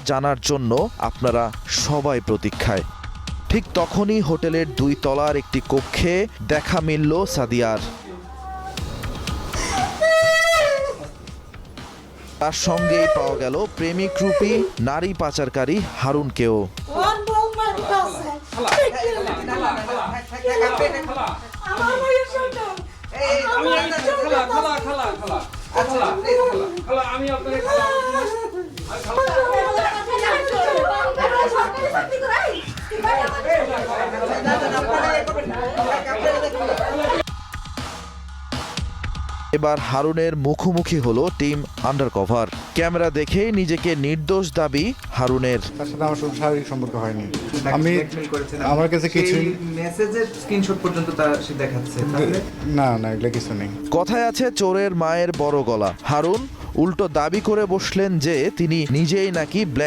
জানার জন্য আপনারা সবাই প্রতীক্ষায়। ঠিক তখনই হোটেলের দুই তলার একটি কক্ষে দেখা মিলল সাদিয়ার। তার সঙ্গেই পাওয়া গেল প্রেমিক রূপী নারী পাচারকারী হারুনকেও। আমি এবার হারুনের মুখোমুখি হলো টিম আন্ডারকভার। ক্যামেরা দেখেই নিজেকে নির্দোষ দাবি হারুনের। তার সাথে আমার শারীরিক সম্পর্ক হয়নি। আমি আমার কাছে কিছু মেসেজের স্ক্রিনশট পর্যন্ত তার সে দেখাচ্ছে না না এগুলো কিছু নেই। কথায় আছে চোরের মায়ের বড় গলা। হারুন উল্টো দাবি করে বসলেন যে তিনি নিজেই নাকি ব্ল্যাক